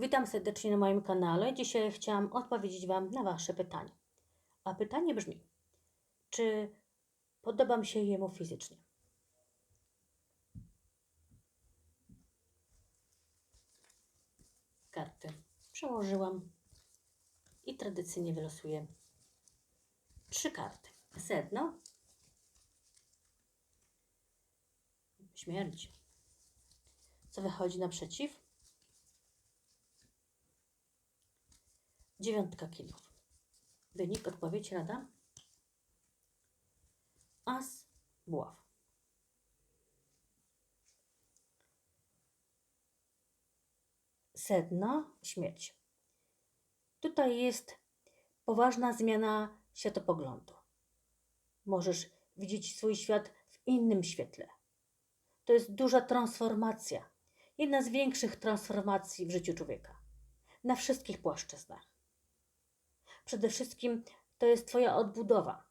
Witam serdecznie na moim kanale. Dzisiaj chciałam odpowiedzieć Wam na Wasze pytanie. A pytanie brzmi: czy podobam się jemu fizycznie? Karty przełożyłam i tradycyjnie wylosuję trzy karty. Sedno, śmierć. Co wychodzi naprzeciw? Dziewiątka kilów. Wynik, odpowiedź, rada? As, buław. Sedno, śmierć. Tutaj jest poważna zmiana światopoglądu. Możesz widzieć swój świat w innym świetle. To jest duża transformacja. Jedna z większych transformacji w życiu człowieka. Na wszystkich płaszczyznach. Przede wszystkim to jest Twoja odbudowa.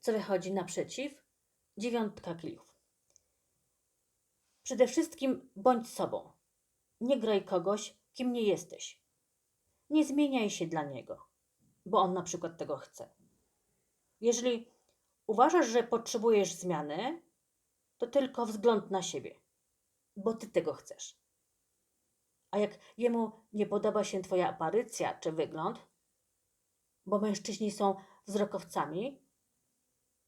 Co wychodzi naprzeciw? Dziewiątka kijów. Przede wszystkim bądź sobą. Nie graj kogoś, kim nie jesteś. Nie zmieniaj się dla niego, bo on na przykład tego chce. Jeżeli uważasz, że potrzebujesz zmiany, to tylko wzgląd na siebie, bo ty tego chcesz. A jak jemu nie podoba się twoja aparycja czy wygląd, bo mężczyźni są wzrokowcami,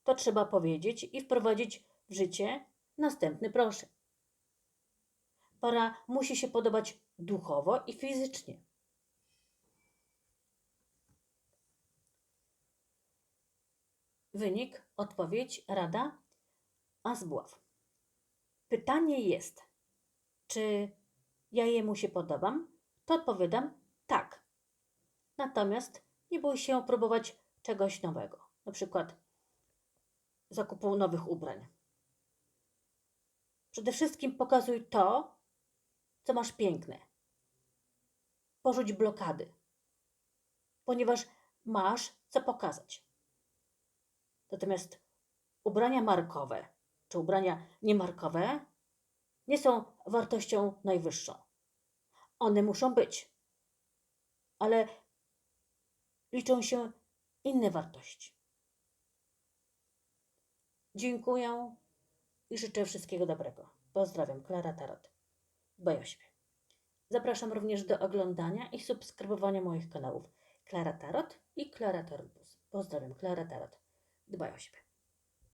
to trzeba powiedzieć i wprowadzić w życie następny proszek. Para musi się podobać duchowo i fizycznie. Wynik, odpowiedź, rada, a zbław. Pytanie jest, czy ja jemu się podobam? To odpowiadam tak. Natomiast nie bój się próbować czegoś nowego, na przykład zakupu nowych ubrań. Przede wszystkim pokazuj to, co masz piękne. Porzuć blokady, ponieważ masz co pokazać. Natomiast ubrania markowe czy ubrania niemarkowe nie są wartością najwyższą. One muszą być, ale liczą się inne wartości. Dziękuję i życzę wszystkiego dobrego. Pozdrawiam, Klara Tarot. O siebie. Zapraszam również do oglądania i subskrybowania moich kanałów Klara Tarot i Klara Tarot. Pozdrawiam, Klara Tarot. Dbaj o siebie.